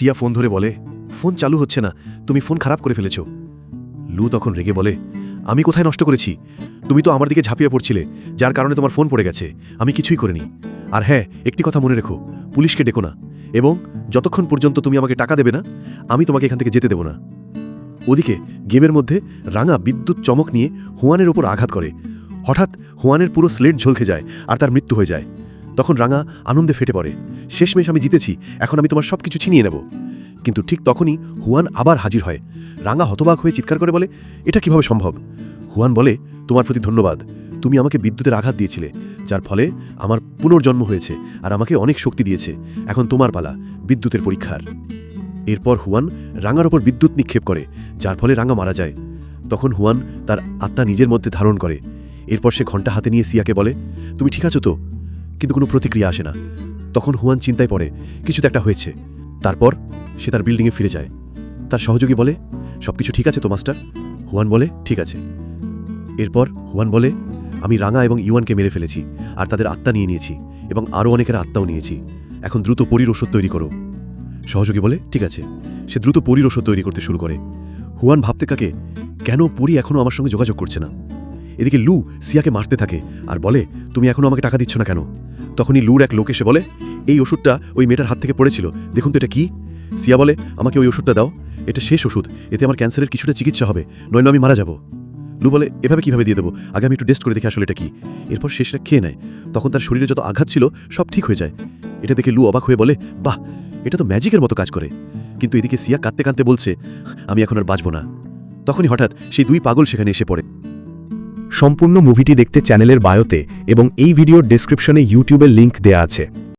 সিয়া phone ধরে বলে, phone চালু হচ্ছে না, তুমি ফোন খারাপ করে ফেলেছ। লু তখন রেগে বলে, আমি কোথায় নষ্ট করেছি? তুমি তো আমার দিকে ঝাঁপিয়ে পড়ছিলে, যার কারণে তোমার ফোন পড়ে গেছে, আমি কিছুই করিনি। আর হ্যাঁ একটি কথা মনে রেখো, পুলিশকে ডেকো না, এবং যতক্ষণ পর্যন্ত তুমি আমাকে টাকা দেবে না, আমি তোমাকে এখান থেকে যেতে দেব না। ওদিকে গেমের মধ্যে রাঙা বিদ্যুৎ চমক নিয়ে হুয়ানের ওপর আঘাত করে। হঠাৎ হুয়ানের পুরো স্লেট ঝলকে যায়, আর তার মৃত্যু হয়ে যায়। তখন রাঙা আনন্দে ফেটে পড়ে। শেষমেশ আমি জিতেছি, এখন আমি তোমার সব কিছু ছিনিয়ে নেব। কিন্তু ঠিক তখনই হুয়ান আবার হাজির হয়। রাঙা হতবাক হয়ে চিৎকার করে বলে, এটা কীভাবে সম্ভব? হুয়ান বলে, তোমার প্রতি ধন্যবাদ। তুমি আমাকে বিদ্যুতের আঘাত দিয়েছিলে, যার ফলে আমার পুনর্জন্ম হয়েছে আর আমাকে অনেক শক্তি দিয়েছে। এখন তোমার পালা, বিদ্যুতের পরীক্ষার। এরপর হুয়ান রাঙার ওপর বিদ্যুৎ নিক্ষেপ করে, যার ফলে রাঙা মারা যায়। তখন হুয়ান তার আত্মা নিজের মধ্যে ধারণ করে। এরপর সে ঘণ্টা হাতে নিয়ে সিয়াকে বলে, তুমি ঠিক আছো তো? কিন্তু কোনো প্রতিক্রিয়া আসে না। তখন হুয়ান চিন্তায় পড়ে কিছু একটা হয়েছে। তারপর সে তার বিল্ডিংয়ে ফিরে যায়। তার সহযোগী বলে সব কিছু ঠিক আছে তো, মাস্টার? হুয়ান বলে, ঠিক আছে। এরপর হুয়ান বলে, আমি রাঙা এবং ইউয়ানকে মেরে ফেলেছি, আর তাদের আত্মা নিয়ে নিয়েছি, এবং আরও অনেকের আত্মাও নিয়েছি। এখন দ্রুত পরির ওষুধ তৈরি করো। সহযোগী বলে, ঠিক আছে। সে দ্রুত পরির ওষুধ তৈরি করতে শুরু করে। হুয়ান ভাবতে কাকে কেন পরী এখনও আমার সঙ্গে যোগাযোগ করছে না? এদিকে লু সিয়াকে মারতে থাকে আর বলে, তুমি এখনও আমাকে টাকা দিচ্ছ না কেন? তখনই লুর এক লোক এসে বলে, এই ওষুধটা ওই মেয়েটার হাত থেকে পড়েছিল, দেখুন তো এটা কি? সিয়া বলে, আমাকে ওই ওষুধটা দাও, এটা শেষ ওষুধ, এতে আমার ক্যান্সারের কিছুটা চিকিৎসা হবে, নইলে আমি মারা যাব। লু বলে, এভাবে কীভাবে দিয়ে দেবো? আগে আমি একটু টেস্ট করে দেখি আসলে এটা কি? এরপর সেটা খেয়ে নেয়। তখন তার শরীরে যত আঘাত ছিল, সব ঠিক হয়ে যায়। এটা দেখে লু অবাক হয়ে বলে, বাহ, এটা তো ম্যাজিকের মতো কাজ করে। কিন্তু এদিকে সিয়া কাঁদতে কাঁদতে বলছে, আমি এখন আর বাঁচব না। তখনই হঠাৎ সেই দুই পাগল সেখানে এসে পড়ে। সম্পূর্ণ মুভিটি দেখতে চ্যানেলের বায়োতে এবং এই ভিডিওর ডেসক্রিপশনে ইউটিউবের লিঙ্ক দেয়া আছে।